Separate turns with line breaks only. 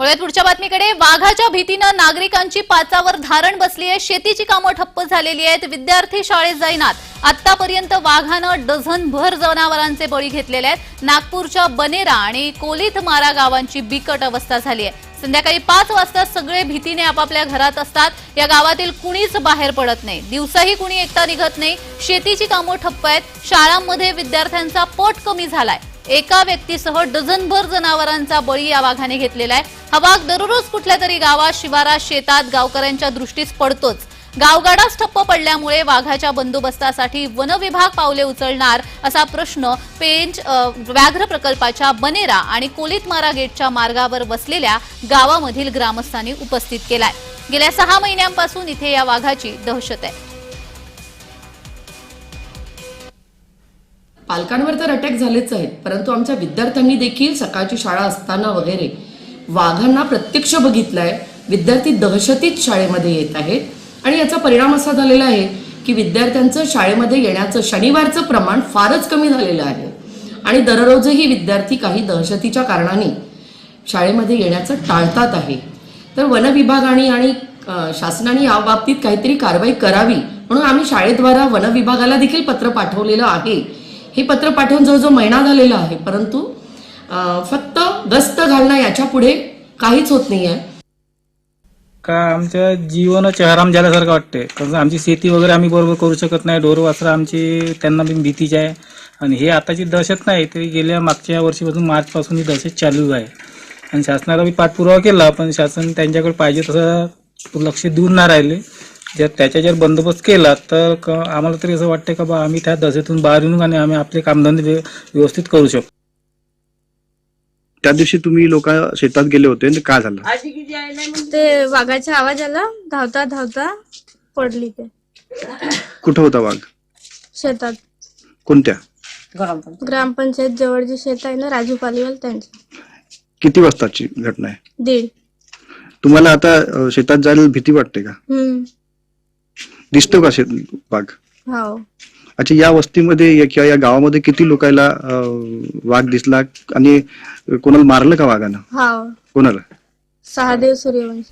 वळूयात पुढच्या बातमीकडे. वाघाच्या भीतीनं नागरिकांची पाचावर धारण बसली आहे. शेतीची कामं ठप्प झालेली आहेत. विद्यार्थी शाळेत जाईनात. आतापर्यंत वाघानं डझनभर जनावरांचे बळी घेतलेले आहेत. नागपूरच्या बनेरा आणि कोलिथ मारा गावांची बिकट अवस्था झाली आहे. संध्याकाळी पाच वाजता सगळे भीतीने आपापल्या घरात असतात. या गावातील कुणीच बाहेर पडत नाही. दिवसाही कुणी एकटा निघत नाही. शेतीची कामं ठप्प आहेत. शाळांमध्ये विद्यार्थ्यांचा पट कमी झालाय. एका व्यक्तीसह डझनभर जनावरांचा बळी या वाघाने घेतलेला आहे. हा वाघ दररोज कुठल्या तरी गावात शिवारात शेतात गावकऱ्यांच्या दृष्टीस पडतोच. गावगाडाच ठप्प पडल्यामुळे वाघाच्या बंदोबस्तासाठी वन विभाग पावले उचलणार असा प्रश्न पेंच व्याघ्र प्रकल्पाच्या बनेरा आणि कोलितमारा गेटच्या मार्गावर बसलेल्या गावामधील ग्रामस्थांनी उपस्थित केलाय. गेल्या सहा महिन्यांपासून इथे या वाघाची दहशत आहे.
पालकांवर तर अटॅक झालेच आहेत परंतु आमच्या विद्यार्थ्यांनी देखील सकाळची शाळा असताना वगैरे वाघांना प्रत्यक्ष बघितलंय. विद्यार्थी दहशतीत शाळेमध्ये येत आहेत. आणि याचा परिणाम असा झालेला आहे की विद्यार्थ्यांचं शाळेमध्ये येण्याचं शनिवारचं प्रमाण फारच कमी झालेलं आहे. आणि दररोजही विद्यार्थी काही दहशतीच्या कारणाने शाळेमध्ये येण्याचं टाळतात आहे. तर वनविभागाने आणि शासनाने या बाबतीत काहीतरी कारवाई करावी म्हणून आम्ही शाळेद्वारा वनविभागाला देखील पत्र पाठवलेलं आहे. हे पत्र पाठवून जवळजवळ महिना झालेला आहे परंतु फक्त गस्त घालणं याच्यापुढे काहीच होत नाही आहे
का आमच्या जीवनाचे हराम झाल्यासारखं वाटते कारण आमची शेती वगैरे आम्ही बरोबर करू शकत नाही ढोर वासर आमची त्यांना पण भीतीची आहे आणि हे आताची दहशत नाही तरी गेल्या मागच्या वर्षीपासून मार्चपासून ही दहशत चालू आहे. आणि शासनाला मी पाठपुरावा केला पण शासन त्यांच्याकडे पाहिजे तसं लक्ष देऊन ना राहिले. जर त्याच्या जर बंदोबस्त केला तर क- आम्हाला तरी असं वाटतं का बा आम्ही त्या दहशतून बाहेर येऊन आणि आम्ही आपले कामधंदे व्य- व्यवस्थित करू शकतो
त्या दिवशी तुम्ही लोक शेतात गेले होते आणि काय झालं?
ते वाघाचा आवाज आला धावता धावता पडली ते.
कुठं होता वाघ?
शेतात.
कोणत्या?
ग्रामपंचायत जवळ जे शेत आहे ना राजू पालीवाल त्यांची.
किती वाजताची घटना आहे?
दीड.
तुम्हाला आता शेतात जायला भीती वाटते का?
हम्म.
दिसतो का शेत वाघ
हो.
अच्छा या वस्तीमध्ये या- किंवा या गावामध्ये किती लोकांना वाघ दिसला? आणि कोणाला मारलं का वाघानं?
हो.
कोणाला?
सहादेव सूर्यवंशी.